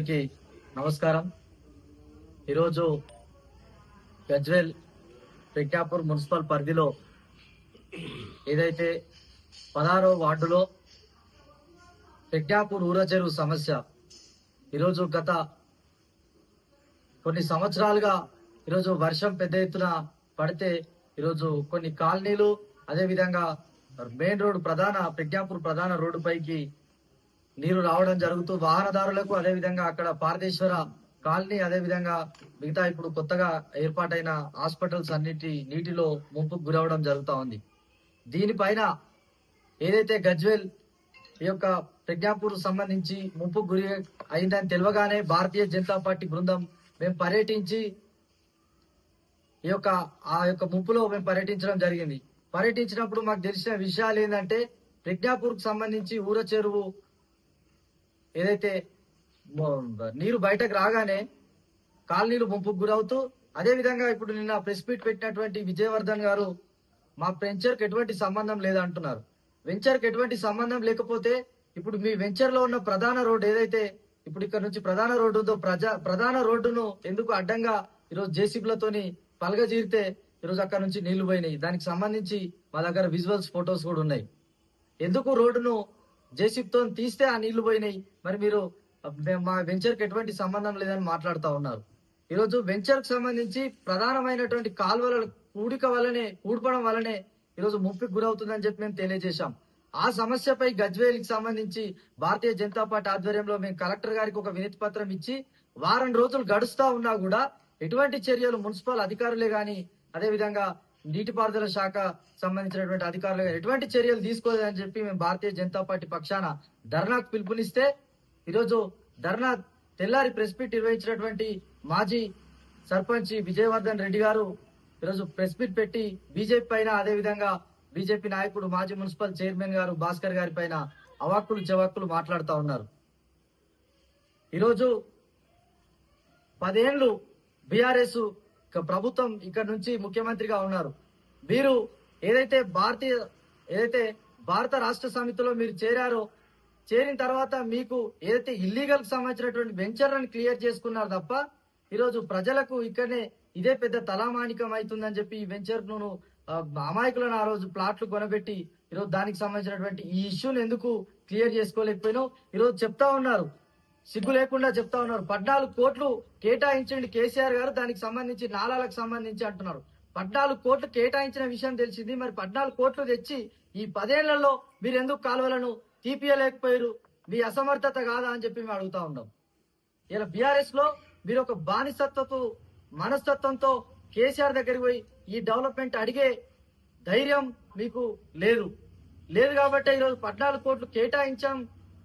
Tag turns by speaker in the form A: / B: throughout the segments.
A: మిత్రులందరికీ నమస్కారం. ఈరోజు గజ్వేల్ ప్రజ్ఞాపూర్ మున్సిపల్ పరిధిలో ఏదైతే పదహారో వార్డులో ప్రజ్ఞాపూర్ ఊర చెరువు సమస్య ఈరోజు గత కొన్ని సంవత్సరాలుగా ఈరోజు వర్షం పెద్ద ఎత్తున పడితే ఈరోజు కొన్ని కాలనీలు అదే విధంగా మెయిన్ రోడ్డు ప్రధాన ప్రజ్ఞాపూర్ ప్రధాన రోడ్డు పైకి నీరు రావడం జరుగుతూ వాహనదారులకు అదే విధంగా అక్కడ పారదేశ్వర కాలనీ అదే విధంగా మిగతా ఇప్పుడు కొత్తగా ఏర్పాటైన హాస్పిటల్స్ అన్నిటి నీటిలో ముంపుకు గురవడం జరుగుతూ ఉంది. దీనిపైన ఏదైతే గజ్వేల్ ఈ యొక్క ప్రజ్ఞాపూర్ సంబంధించి ముంపుకు గురి అయిందని తెలియగానే భారతీయ జనతా పార్టీ బృందం మేము పర్యటించి ఈ యొక్క ఆ యొక్క ముంపులో మేము పర్యటించడం జరిగింది. పర్యటించినప్పుడు మాకు తెలిసిన విషయాలు ఏంటంటే ప్రజ్ఞాపూర్కు సంబంధించి ఊర చెరువు ఏదైతే నీరు బయటకు రాగానే కాలనీలు ముంపుకు గురవుతూ అదే విధంగా ఇప్పుడు నిన్న ప్రెస్ మీట్ పెట్టినటువంటి విజయవర్ధన్ గారు మా వెంచర్కి ఎటువంటి సంబంధం లేదంటున్నారు. వెంచర్కి ఎటువంటి సంబంధం లేకపోతే ఇప్పుడు మీ వెంచర్లో ఉన్న ప్రధాన రోడ్డు ఏదైతే ఇప్పుడు ఇక్కడ నుంచి ప్రధాన రోడ్డు ఉందో ప్రజా ప్రధాన రోడ్డును ఎందుకు అడ్డంగా ఈరోజు జేసీబీలతోని పలగజీరితే ఈరోజు అక్కడ నుంచి నీళ్ళు పోయినాయి. దానికి సంబంధించి మా దగ్గర విజువల్స్ ఫొటోస్ కూడా ఉన్నాయి. ఎందుకు రోడ్డును జేసీబీతో తీస్తే ఆ నీళ్ళు పోయినాయి. మరి మీరు మేము మా వెంచర్కి ఎటువంటి సంబంధం లేదని మాట్లాడుతూ ఉన్నారు. ఈరోజు వెంచర్కు సంబంధించి ప్రధానమైనటువంటి కాలువల కూడిక వల్లనే కూడపడం వల్లనే ఈరోజు ముప్పికి గురవుతుందని చెప్పి మేము తెలియజేశాం. ఆ సమస్యపై గజ్వేల్కి సంబంధించి భారతీయ జనతా పార్టీ ఆధ్వర్యంలో మేము కలెక్టర్ గారికి ఒక వినతి పత్రం ఇచ్చి వారం రోజులు గడుస్తా ఉన్నా కూడా ఎటువంటి చర్యలు మున్సిపల్ అధికారులే గాని అదేవిధంగా నీటిపారుదల శాఖ సంబంధించినటువంటి అధికారులు ఎటువంటి చర్యలు తీసుకోలేదని చెప్పి మేము భారతీయ జనతా పార్టీ పక్షాన ధర్నాకు పిలుపునిస్తే ఈరోజు ధర్నా తెల్లారి ప్రెస్ మీట్ నిర్వహించినటువంటి మాజీ సర్పంచ్ విజయవర్ధన్ రెడ్డి గారు ఈరోజు ప్రెస్ మీట్ పెట్టి బీజేపీ పైన అదే విధంగా బీజేపీ నాయకుడు మాజీ మున్సిపల్ చైర్మన్ గారు భాస్కర్ గారి పైన అవాక్కులు చవాక్కులు మాట్లాడుతా ఉన్నారు. ఈరోజు పదేళ్ళు బీఆర్ఎస్ ప్రభుత్వం ఇక్కడ నుంచి ముఖ్యమంత్రిగా ఉన్నారు. మీరు ఏదైతే భారతీయ ఏదైతే భారత రాష్ట్ర సమితిలో మీరు చేరారో చేరిన తర్వాత మీకు ఏదైతే ఇల్లీగల్ సంబంధించినటువంటి వెంచర్లను క్లియర్ చేసుకున్నారు తప్ప ఈరోజు ప్రజలకు ఇక్కడనే ఇదే పెద్ద తలామానికం అవుతుందని చెప్పి ఈ వెంచర్ను ఆ, అమాయకులను ఆ రోజు ప్లాట్లు కొనబెట్టి ఈరోజు దానికి సంబంధించినటువంటి ఈ ఇష్యూని ఎందుకు క్లియర్ చేసుకోలేకపోయినావు ఈరోజు చెప్తా ఉన్నారు. సిగ్గు లేకుండా చెప్తా ఉన్నారు. పద్నాలుగు కోట్లు కేటాయించండి కేసీఆర్ గారు దానికి సంబంధించి నాలాలకు సంబంధించి అంటున్నారు. పద్నాలుగు కోట్లు కేటాయించిన విషయం తెలిసింది. మరి పద్నాలుగు కోట్లు తెచ్చి ఈ పదేళ్ళలో మీరు ఎందుకు కాలువలను తీపియలేకపోయారు? మీ అసమర్థత కాదా అని చెప్పి మేము అడుగుతా ఉన్నాం. ఇలా బీఆర్ఎస్లో మీరు ఒక బానిసత్వపు మనస్తత్వంతో కేసీఆర్ దగ్గరికి పోయి ఈ డెవలప్మెంట్ అడిగే ధైర్యం మీకు లేదు. లేదు కాబట్టి ఈరోజు పద్నాలుగు కోట్లు కేటాయించాం.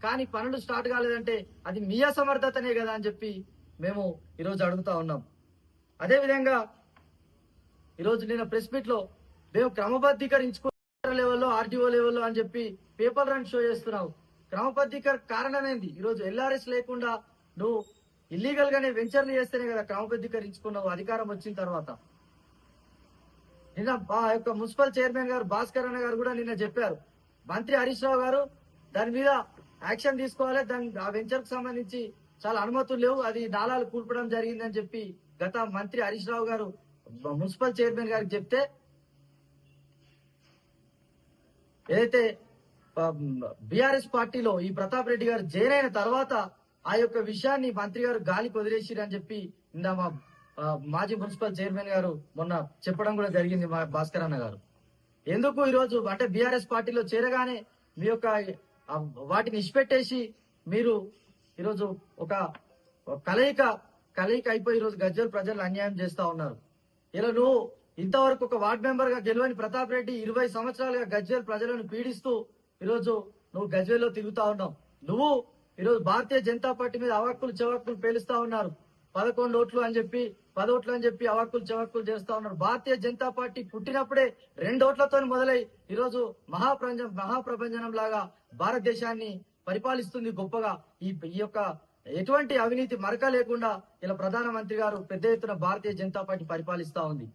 A: కానీ పనులు స్టార్ట్ కాలేదంటే అది మీ అసమర్థతనే కదా అని చెప్పి మేము ఈరోజు అడుగుతా ఉన్నాం. అదేవిధంగా ఈరోజు నిన్న ప్రెస్ మీట్లో మేము క్రమబద్ధీకరించుకో లెవెల్లో ఆర్డీఓ లెవెల్లో అని చెప్పి పేపర్ రన్ షో చేస్తున్నావు క్రమబద్ధీకర కారణం ఈరోజు ఎల్ఆర్ఎస్ లేకుండా నువ్వు ఇల్లీగల్ గానే వెంచర్లు చేస్తేనే కదా క్రమబద్ధీకరించుకున్నావు అధికారం వచ్చిన తర్వాత. నిన్న ఆ యొక్క మున్సిపల్ చైర్మన్ గారు భాస్కర్ అన్న గారు కూడా నిన్న చెప్పారు. మంత్రి హరీష్ రావు గారు దాని మీద యాక్షన్ తీసుకోవాలి. దాని ఆ వెంచర్కు సంబంధించి చాలా అనుమతులు లేవు. అది నాలాలు కూల్పడం జరిగిందని చెప్పి గత మంత్రి హరీష్ రావు గారు మున్సిపల్ చైర్మన్ గారికి చెప్తే ఏదైతే బీఆర్ఎస్ పార్టీలో ఈ ప్రతాప్ రెడ్డి గారు జైన్ అయిన తర్వాత ఆ యొక్క విషయాన్ని మంత్రి గారు గాలి వదిలేసిరు అని చెప్పి ఇందా మా మాజీ మున్సిపల్ చైర్మన్ గారు మొన్న చెప్పడం కూడా జరిగింది మా భాస్కర్ అన్న గారు. ఎందుకు ఈరోజు అంటే బీఆర్ఎస్ పార్టీలో చేరగానే మీ యొక్క వాటిని ఇచ్చిపెట్టేసి మీరు ఈరోజు ఒక కలయిక కలయిక అయిపోయి ఈరోజు గజ్జల ప్రజలు అన్యాయం చేస్తా ఉన్నారు. ఇలా నువ్వు ఇంతవరకు ఒక వార్డ్ మెంబర్గా గెలవని ప్రతాప్ రెడ్డి ఇరవై సంవత్సరాలుగా గజ్వేల్ ప్రజలను పీడిస్తూ ఈరోజు నువ్వు గజ్వేల్లో తిరుగుతా ఉన్నావు. నువ్వు ఈరోజు భారతీయ జనతా పార్టీ మీద అవాక్కులు చవాక్కులు పేలుస్తా ఉన్నారు. పదకొండు ఓట్లు అని చెప్పి పదోట్లు అని చెప్పి అవక్కులు చవాక్కులు చేస్తా ఉన్నారు. భారతీయ జనతా పార్టీ పుట్టినప్పుడే రెండు ఓట్లతో మొదలై ఈరోజు మహాప్రంజ మహాప్రపంచనం లాగా భారతదేశాన్ని పరిపాలిస్తుంది గొప్పగా. ఈ ఈ యొక్క ఎటువంటి అవినీతి మరక లేకుండా ఇలా ప్రధానమంత్రి గారు పెద్ద ఎత్తున భారతీయ జనతా పార్టీ పరిపాలిస్తా ఉంది.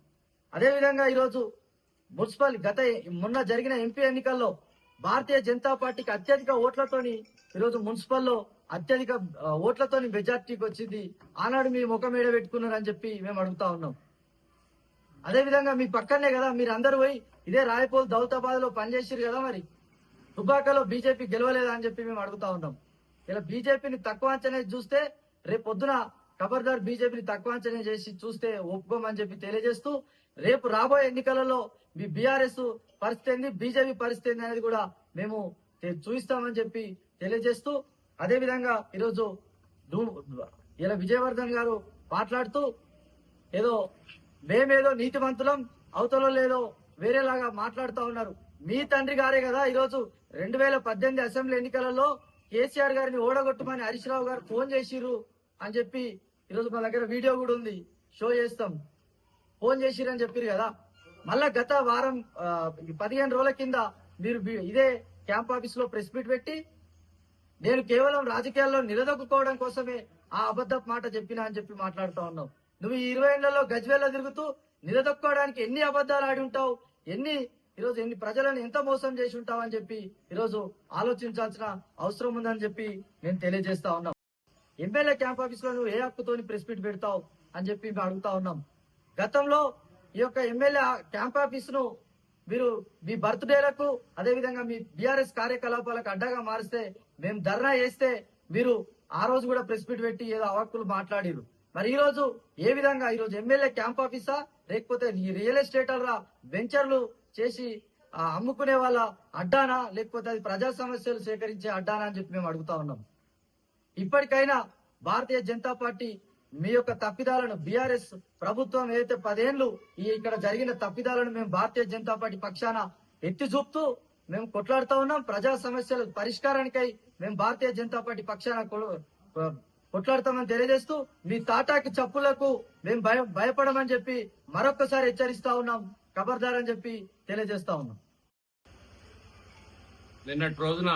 A: అదేవిధంగా ఈరోజు మున్సిపల్ గత మొన్న జరిగిన ఎంపీ ఎన్నికల్లో భారతీయ జనతా పార్టీకి అత్యధిక ఓట్లతోని ఈరోజు మున్సిపల్లో అత్యధిక ఓట్లతోని మెజార్టీకి వచ్చింది. ఆనాడు మీ ముఖం ఏడ పెట్టుకున్నారని చెప్పి మేము అడుగుతా ఉన్నాం. అదేవిధంగా మీ పక్కనే కదా మీరు అందరు పోయి ఇదే రాయపోల్ దౌతాబాద్లో పనిచేసారు కదా మరి. దుబ్బాకలో బీజేపీ గెలవలేదా అని చెప్పి మేము అడుగుతా ఉన్నాం. ఇలా బీజేపీని తక్కువ అంచనా చూస్తే రేపు పొద్దున ఖబర్దార్ బీజేపీని తక్కువ అంచనా చేసి చూస్తే ఒప్పుకోమని చెప్పి తెలియజేస్తూ రేపు రాబోయే ఎన్నికలలో మీ బీఆర్ఎస్ పరిస్థితి ఏంది? బీజేపీ పరిస్థితి ఏంది అనేది కూడా మేము చూపిస్తామని చెప్పి తెలియజేస్తూ అదే విధంగా ఈరోజు ఇలా విజయవర్ధన్ గారు మాట్లాడుతూ ఏదో మేమేదో నీతివంతులం అవతల లేదో వేరేలాగా మాట్లాడుతూ ఉన్నారు. మీ తండ్రి గారే కదా ఈరోజు రెండు వేల పద్దెనిమిది అసెంబ్లీ ఎన్నికలలో కేసీఆర్ గారిని ఓడగొట్టమని హరీష్ రావు గారు ఫోన్ చేసిర్రు అని చెప్పి ఈరోజు మా దగ్గర వీడియో కూడా ఉంది. షో చేస్తాం. ఫోన్ చేసిర్రు అని చెప్పారు కదా. మళ్ళా గత వారం ఈ పదిహేను రోజుల కింద మీరు ఇదే క్యాంప్ ఆఫీస్లో ప్రెస్ మీట్ పెట్టి నేను కేవలం రాజకీయాల్లో నిలదొక్కుకోవడం కోసమే ఆ అబద్ధపు మాట చెప్పినా అని చెప్పి మాట్లాడుతా ఉన్నావు. నువ్వు ఈ ఇరవై ఏళ్ళలో గజ్వేల్లో తిరుగుతూ నిలదొక్కుకోవడానికి ఎన్ని అబద్ధాలు ఆడి ఉంటావు ఎన్ని ఈరోజు ఎన్ని ప్రజలను ఎంత మోసం చేసి ఉంటావు అని చెప్పి ఈరోజు ఆలోచించాల్సిన అవసరం ఉందని చెప్పి నేను తెలియజేస్తా ఉన్నాం ఎమ్మెల్యే క్యాంప్ ఆఫీస్లో నువ్వు ఏ హక్కుతోని ప్రెస్ మీట్ పెడతావు అని చెప్పి మేము అడుగుతా ఉన్నాం. గతంలో ఈ యొక్క ఎమ్మెల్యే క్యాంప్ ఆఫీస్ను మీరు మీ బర్త్డేలకు అదే విధంగా మీ బీఆర్ఎస్ కార్యకలాపాలకు అడ్డగా మారిస్తే మేము ధర్నా చేస్తే మీరు ఆ రోజు కూడా ప్రెస్ మీట్ పెట్టి ఏదో అవక్కులు మాట్లాడిరు మరి ఈ రోజు ఏ విధంగా ఈ రోజు ఎమ్మెల్యే క్యాంప్ ఆఫీసా? లేకపోతే ఈ రియల్ ఎస్టేట్ వెంచర్లు చేసి అమ్ముకునే వాళ్ళ అడ్డానా? లేకపోతే అది ప్రజా సమస్యలు సేకరించే అడ్డానా అని చెప్పి మేము అడుగుతా ఉన్నాం. ఇప్పటికైనా భారతీయ జనతా పార్టీ మీ యొక్క తప్పిదాలను బీఆర్ఎస్ ప్రభుత్వం ఏదైతే పదేళ్ళు ఈ ఇక్కడ జరిగిన తప్పిదాలను మేము భారతీయ జనతా పార్టీ పక్షాన ఎత్తి చూపుతూ మేము కొట్లాడుతా ఉన్నాం. ప్రజా సమస్యల పరిష్కారానికై మేము భారతీయ జనతా పార్టీ పక్షాన కొట్లాడతామని తెలియజేస్తూ మీ తాటాకి చప్పులకు మేము భయ భయపడమని చెప్పి మరొక్కసారి హెచ్చరిస్తా ఉన్నాం. ఖబర్దార్ అని చెప్పి తెలియజేస్తా ఉన్నాం.
B: నిన్నటి రోజున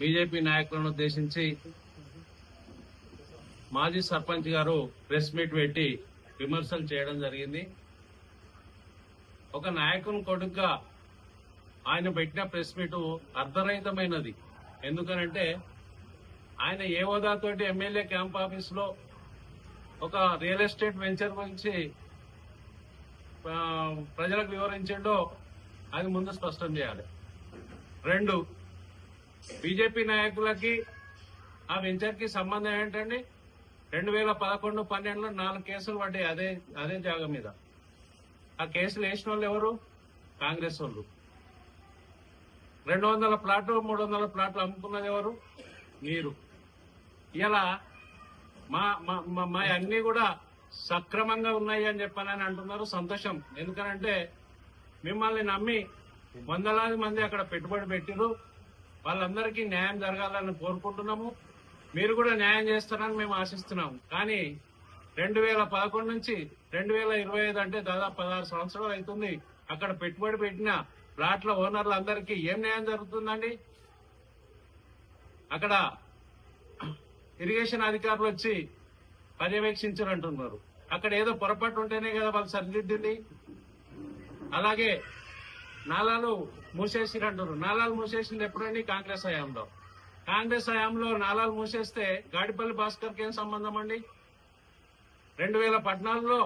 B: బీజేపీ నాయకులను ఉద్దేశించి మాజీ సర్పంచ్ గారు ప్రెస్ మీట్ పెట్టి విమర్శలు చేయడం జరిగింది. ఒక నాయకుని కొడుకుగా ఆయన పెట్టిన ప్రెస్ మీట్ అర్ధరహితమైనది. ఎందుకనంటే ఆయన ఏ హోదాతోటి ఎమ్మెల్యే క్యాంప్ ఆఫీస్లో ఒక రియల్ ఎస్టేట్ వెంచర్ గురించి ప్రజలకు వివరించిండో అది ముందు స్పష్టం చేయాలి. రెండు బీజేపీ నాయకులకి ఆ వెంచర్కి సంబంధం ఏంటండి? రెండు వేల పదకొండు పన్నెండులో నాలుగు కేసులు పడ్డాయి అదే అదే జాగం మీద. ఆ కేసులు వేసిన వాళ్ళు ఎవరు? కాంగ్రెస్ వాళ్ళు. రెండు వందల ప్లాట్లు మూడు వందల ప్లాట్లు అమ్ముకున్నది ఎవరు? మీరు. ఇలా మా మా మా- మా అన్ని కూడా సక్రమంగా ఉన్నాయి అని చెప్పానని అంటున్నారు సంతోషం. ఎందుకనంటే మిమ్మల్ని నమ్మి వందలాది మంది అక్కడ పెట్టుబడి పెట్టిరు వాళ్ళందరికీ న్యాయం జరగాలని కోరుకుంటున్నాము. మీరు కూడా న్యాయం చేస్తారని మేము ఆశిస్తున్నాం కానీ రెండు వేల పదకొండు నుంచి రెండు వేల ఇరవై ఐదు అంటే దాదాపు పదహారు సంవత్సరాలు అవుతుంది. అక్కడ పెట్టుబడి పెట్టిన ప్లాట్ల ఓనర్లందరికీ ఏం న్యాయం జరుగుతుందండి? అక్కడ ఇరిగేషన్ అధికారులు వచ్చి పర్యవేక్షించారంటున్నారు. అక్కడ ఏదో పొరపాటు ఉంటేనే కదా వాళ్ళు సరిదిద్దింది. అలాగే నాలాలు మూసేసిరు నాలాలు మూసేసింది ఎప్పుడండి కాంగ్రెస్ హయాంలో? కాంగ్రెస్ హయాంలో నాలాలు మూసేస్తే గాడిపల్లి భాస్కర్ ఏం సంబంధం అండి? రెండు వేల పద్నాలుగులో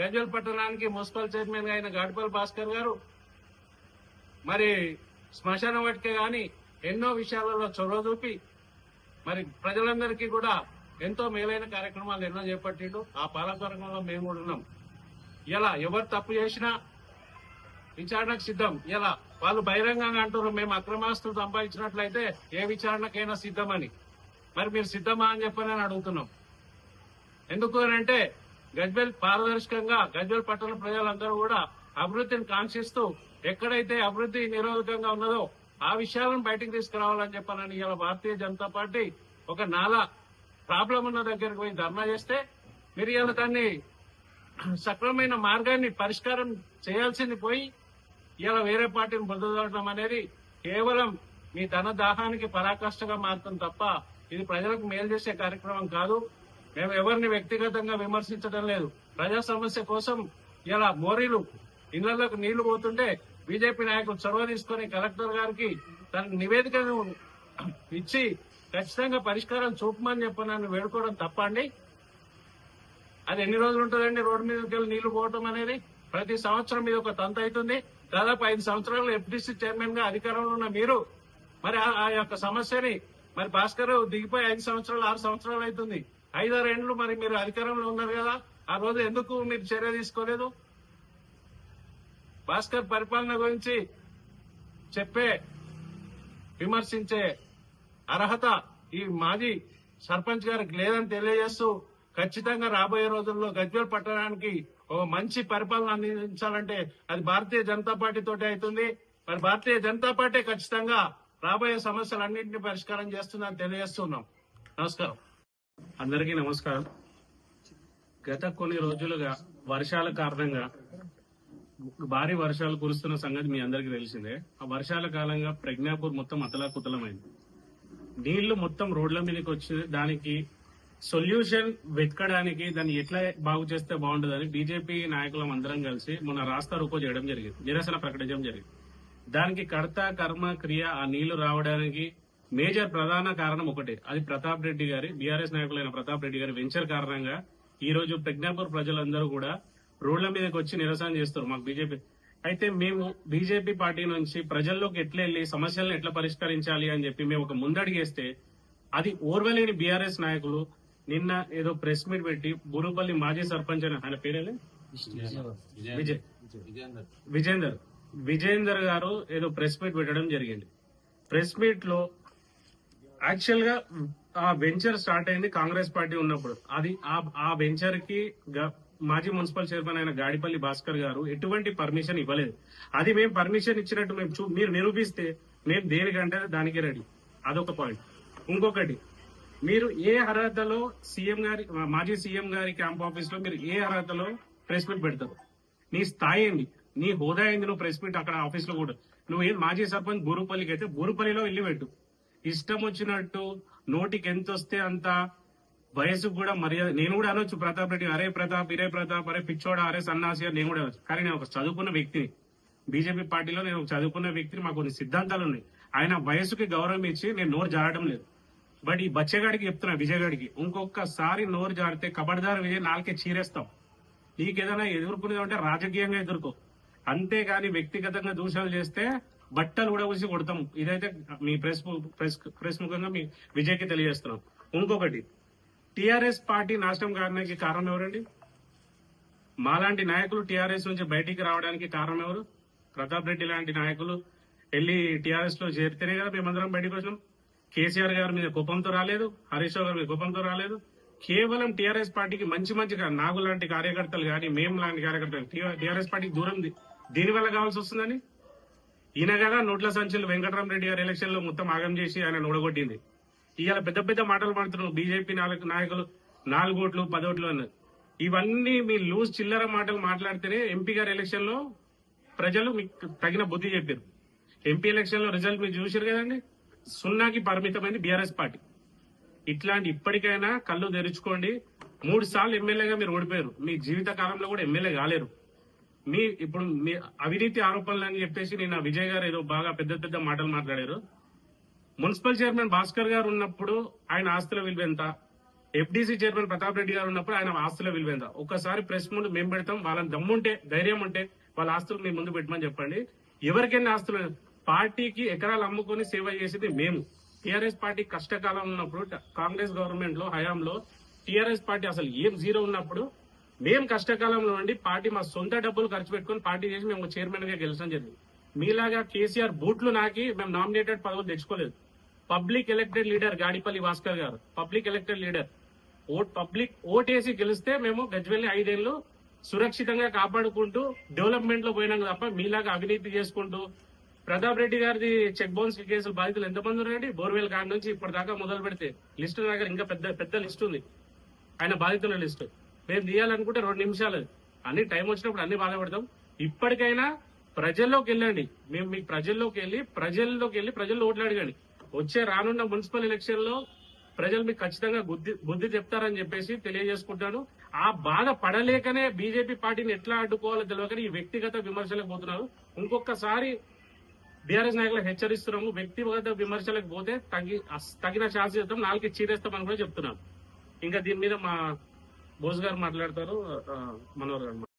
B: గజ్వల్ పట్టణానికి మున్సిపల్ చైర్మన్గా అయిన గాడిపల్లి భాస్కర్ గారు మరి శ్మశాన వాటికే గాని ఎన్నో విషయాలలో చొరవ చూపి మరి ప్రజలందరికీ కూడా ఎంతో మేలైన కార్యక్రమాలు ఎన్నో చేపట్టిండు. ఆ పాలకవర్గంలో మేము కూడా ఉన్నాం. ఇలా ఎవరు తప్పు చేసినా విచారణకు సిద్ధం. ఇలా వాళ్ళు బహిరంగంగా అంటారు మేము అక్రమాస్తులు సంపాదించినట్లయితే ఏ విచారణకైనా సిద్ధమని. మరి మీరు సిద్ధమా అని చెప్పని నేను అడుగుతున్నాం. ఎందుకు అని అంటే గజ్వెల్ పారదర్శకంగా గజ్వెల్ పట్టణ ప్రజలందరూ కూడా అభివృద్ధిని కాంక్షిస్తూ ఎక్కడైతే అభివృద్ధి నిరోధకంగా ఉన్నదో ఆ విషయాలను బయటకు తీసుకురావాలని చెప్పాలని ఇలా భారతీయ జనతా పార్టీ ఒక నాలా ప్రాబ్లం ఉన్న దగ్గరికి పోయి ధర్నా చేస్తే మీరు ఇలా దాన్ని సక్రమమైన మార్గాన్ని పరిష్కారం చేయాల్సింది పోయి ఇలా వేరే పార్టీని బుద్ధదడం అనేది కేవలం మీ ధన దాహానికి పరాకాష్ఠగా మారుతుంది తప్ప ఇది ప్రజలకు మేలు చేసే కార్యక్రమం కాదు. మేము ఎవరిని వ్యక్తిగతంగా విమర్శించడం లేదు. ప్రజా సమస్య కోసం ఇలా మోరీలు ఇళ్ళలోకి నీళ్ళు పోతుంటే బీజేపీ నాయకులు చొరవ తీసుకొని కలెక్టర్ గారికి తన నివేదికను ఇచ్చి
C: ఖచ్చితంగా పరిష్కారం చూపమని చెప్పి నన్ను వేడుకోవడం తప్ప అండి. అది ఎన్ని రోజులు ఉంటుందండి రోడ్డు మీదకి వెళ్ళి నీళ్ళు పోవటం అనేది? ప్రతి సంవత్సరం మీద ఒక తంత అవుతుంది. దాదాపు ఐదు సంవత్సరాలు ఎఫ్డీసీ చైర్మన్గా అధికారంలో ఉన్న మీరు మరి ఆ- ఆ యొక్క సమస్యని మరి భాస్కర్ దిగిపోయి ఐదు సంవత్సరాలు ఆరు సంవత్సరాలు అవుతుంది. ఐదారు ఏండ్లు మరి మీరు అధికారంలో ఉన్నారు కదా ఆ రోజు ఎందుకు మీరు చర్య తీసుకోలేదు? భాస్కర్ పరిపాలన గురించి చెప్పే విమర్శించే అర్హత ఈ మాజీ సర్పంచ్ గారికి లేదని తెలియజేస్తూ ఖచ్చితంగా రాబోయే రోజుల్లో గజ్వేల్ పట్టణానికి ఓ మంచి పరిపాలన అందించాలంటే అది భారతీయ జనతా పార్టీ తోటే అవుతుంది. మరి భారతీయ జనతా పార్టీ ఖచ్చితంగా రాబోయే సమస్యలన్నింటినీ పరిష్కారం చేస్తుందని తెలియజేస్తున్నాం. నమస్కారం. అందరికీ నమస్కారం. గత కొన్ని రోజులుగా వర్షాల కారణంగా భారీ వర్షాలు కురుస్తున్న సంగతి మీ అందరికీ తెలిసిందే. ఆ వర్షాల కాలంగా ప్రజ్ఞాపూర్ మొత్తం అతలాకుతలమైంది. నీళ్ళు మొత్తం రోడ్ల మీదకి వచ్చి దానికి సొల్యూషన్ వెతకడానికి దాన్ని ఎట్లా బాగు చేస్తే బాగుంటుందని బీజేపీ నాయకులం అందరం కలిసి మొన్న రాస్తా రూపో చేయడం జరిగింది. నిరసన ప్రకటించడం జరిగింది. దానికి కర్త కర్మ క్రియ ఆ నీళ్ళు రావడానికి మేజర్ ప్రధాన కారణం ఒకటే. అది ప్రతాప్ రెడ్డి గారి బీఆర్ఎస్ నాయకులైన ప్రతాప్ రెడ్డి గారి వెంచర్ కారణంగా ఈ రోజు ప్రజ్ఞాపూర్ ప్రజలందరూ కూడా రోడ్ల మీదకి వచ్చి నిరసన చేస్తారు మాకు బీజేపీ అయితే మేము బీజేపీ పార్టీ నుంచి ప్రజల్లోకి ఎట్లా వెళ్ళి సమస్యలను ఎట్లా పరిష్కరించాలి అని చెప్పి మేము ఒక ముందడిగేస్తే అది ఓర్వలేని బీఆర్ఎస్ నాయకులు నిన్న ఏదో ప్రెస్ మీట్ పెట్టి బురుపల్లి మాజీ సర్పంచ్ అని ఆయన పేరేలే విజయ్. విజేందర్. విజేందర్ గారు ఏదో ప్రెస్ మీట్ పెట్టడం జరిగింది. ప్రెస్ మీట్లో యాక్చువల్గా ఆ వెంచర్ స్టార్ట్ అయింది కాంగ్రెస్ పార్టీ ఉన్నప్పుడు. అది ఆ- వెంచర్కి మాజీ మున్సిపల్ చైర్మన్ అయిన గాడిపల్లి భాస్కర్ గారు ఎటువంటి పర్మిషన్ ఇవ్వలేదు. అది మేము పర్మిషన్ ఇచ్చినట్టు మేము మీరు నిరూపిస్తే మేము దేనికంటే దానికి రెడీ అదొక పాయింట్ ఇంకొకటి మీరు ఏ అర్హతలో సీఎం గారి మాజీ సీఎం గారి క్యాంప్ ఆఫీస్లో మీరు ఏ అర్హతలో ప్రెస్ మీట్ పెడతారు? నీ స్థాయి ఏంది? నీ హోదా ఏంది? నువ్వు ప్రెస్ మీట్ అక్కడ ఆఫీస్లో కూడా. నువ్వు ఏం మాజీ సర్పంచ్ బూరుపల్లికి అయితే బూరుపల్లిలో వెళ్ళి పెట్టు. ఇష్టం వచ్చినట్టు నోటికి ఎంత వస్తే అంత వయసుకు కూడా మర్యాద నేను కూడా అనొచ్చు ప్రతాప్ రెడ్డి అరే ప్రతాప్ ఇరే ప్రతాప్ అరే పిచ్చోడా అరే సన్నాసి నేను కూడా అనొచ్చు. కానీ నేను ఒక చదువుకున్న వ్యక్తిని బీజేపీ పార్టీలో నేను ఒక చదువుకున్న వ్యక్తిని మాకు కొన్ని సిద్ధాంతాలు ఉన్నాయి. ఆయన వయసుకి గౌరవం ఇచ్చి నేను నోరు జారడం లేదు. బట్ ఈ బచ్చగాడికి చెప్తున్నా విజయగాడికి. ఇంకొకసారి నోరు జారితే కబడ్దారు విజయ్ నాలుకే చీరేస్తాం. నీకేదైనా ఎదుర్కొనేది అంటే రాజకీయంగా ఎదుర్కో. అంతేగాని వ్యక్తిగతంగా దూషణలు చేస్తే బట్టలు కూడా ఊసి కొడతాం. ఇదైతే మీ ప్రెస్ ము- ప్రెస్ ప్రెస్ ముఖంగా మీ విజయ్కి తెలియజేస్తున్నాం. ఇంకొకటి టిఆర్ఎస్ పార్టీ నాశనం కారణానికి కారణం ఎవరండి? మాలాంటి నాయకులు టిఆర్ఎస్ నుంచి బయటికి రావడానికి కారణం ఎవరు? ప్రతాప్ రెడ్డి లాంటి నాయకులు వెళ్ళి టిఆర్ఎస్లో చేరితేనే కదా మేమందరం బయటకు వచ్చినాం. కేసీఆర్ గారి మీద కోపంతో రాలేదు హరీష్ గారి మీద కోపంతో రాలేదు. కేవలం టీఆర్ఎస్ పార్టీకి మంచి మంచి నాగు లాంటి కార్యకర్తలు కానీ మేము లాంటి కార్యకర్తలు టీఆర్ఎస్ పార్టీకి దూరం ది- దీని వల్ల కావాల్సి వస్తుందని? ఈయన కదా నోట్ల సంచులు వెంకటరామరెడ్డి గారి ఎలక్షన్లో మొత్తం ఆగం చేసి ఆయన నూడగొట్టింది. ఇవాళ పెద్ద పెద్ద మాటలు మాడుతున్నారు బీజేపీ నాయకులు. నాలుగు ఓట్లు పదోట్లు అన్నారు. ఇవన్నీ మీ లూజ్ చిల్లర మాటలు మాట్లాడితేనే ఎంపీ గారి ఎలక్షన్లో ప్రజలు మీకు తగిన బుద్ధి చెప్పారు ఎంపీ ఎలక్షన్లో రిజల్ట్ మీరు చూసారు కదండి? సున్నాకి పరిమితమైంది బీఆర్ఎస్ పార్టీ. ఇట్లాంటి ఇప్పటికైనా కళ్ళు తెరుచుకోండి. మూడు సార్లు ఎమ్మెల్యేగా మీరు ఓడిపోయారు. మీ జీవిత కాలంలో కూడా ఎమ్మెల్యే కాలేరు. మీ ఇప్పుడు మీ అవినీతి ఆరోపణలు అని చెప్పేసి నిన్న విజయ్ గారు ఏదో బాగా పెద్ద పెద్ద మాటలు మాట్లాడారు. మున్సిపల్ చైర్మన్ భాస్కర్ గారు ఉన్నప్పుడు ఆయన ఆస్తుల విలువ ఎంత ఎఫ్డీసీ చైర్మన్ ప్రతాప్ రెడ్డి గారు ఉన్నప్పుడు ఆయన ఆస్తుల విలువ ఎంత ఒక్కసారి ప్రెస్ ముందు మేము పెడతాం. వాళ్ళని దమ్ముంటే ధైర్యం ఉంటే వాళ్ళ ఆస్తులు మీ ముందు పెట్టమని చెప్పండి. ఎవరికైనా ఆస్తులు పార్టీకి ఎకరాలు అమ్ముకొని సేవ చేసేది మేము. టీఆర్ఎస్ పార్టీ కష్టకాలం ఉన్నప్పుడు కాంగ్రెస్ గవర్నమెంట్లో హయాంలో టీఆర్ఎస్ పార్టీ అసలు ఏం జీరో ఉన్నప్పుడు మేము కష్టకాలంలో ఉండి పార్టీ మా సొంత డబ్బులు ఖర్చు పెట్టుకుని పార్టీ చేసి మేము చైర్మన్గా గెలిచడం జరిగింది. మీలాగా కేసీఆర్ బూట్లు నాకి మేము నామినేటెడ్ పదవులు తెచ్చుకోలేదు. Public elected leader Gadipalli Bhaskar garu public elected leader. Vote public ఓటేసి గెలిస్తే మేము గజ్వెల్లి ఐదేళ్ళు సురక్షితంగా కాపాడుకుంటూ డెవలప్మెంట్లో పోయినాం తప్ప మీలాగా అవినీతి చేసుకుంటూ ప్రతాప్ రెడ్డి గారిది చెక్ బౌన్స్ కేసులు బాధితులు ఎంతమంది ఉన్నారండి? బోర్వెల్ కాడ నుంచి ఇప్పటిదాకా మొదలు పెడితే లిస్ట్ దగ్గర ఇంకా పెద్ద పెద్ద లిస్ట్ ఉంది. ఆయన బాధితుల లిస్ట్. మేము తీయాలనుకుంటే రెండు నిమిషాలు. అన్ని టైం వచ్చినప్పుడు అన్ని బాధపడతాం. ఇప్పటికైనా ప్రజల్లోకి వెళ్ళండి. మేము మీ ప్రజల్లోకి వెళ్ళి ప్రజల్లోకి వెళ్ళి ప్రజల్లో ఓట్లు అడగండి. వచ్చే రానున్న మున్సిపల్ ఎలక్షన్లో ప్రజలు మీకు ఖచ్చితంగా బుద్ధి బుద్ధి చెప్తారని చెప్పేసి తెలియజేసుకుంటాను. ఆ బాధ పడలేకనే బీజేపీ పార్టీని ఎట్లా అడ్డుకోవాలో తెలియకని ఈ వ్యక్తిగత విమర్శలకు పోతున్నారు ఇంకొకసారి బీఆర్ఎస్ నాయకులకు హెచ్చరిస్తున్నాము. వ్యక్తిగత విమర్శలకు పోతే తగి తగిన ఛాన్స్ ఇస్తాం. నాలుగు చీరేస్తామని కూడా చెప్తున్నాం. ఇంకా దీని మీద మా బోస్ గారు మాట్లాడతారు మనోహర్ గారు.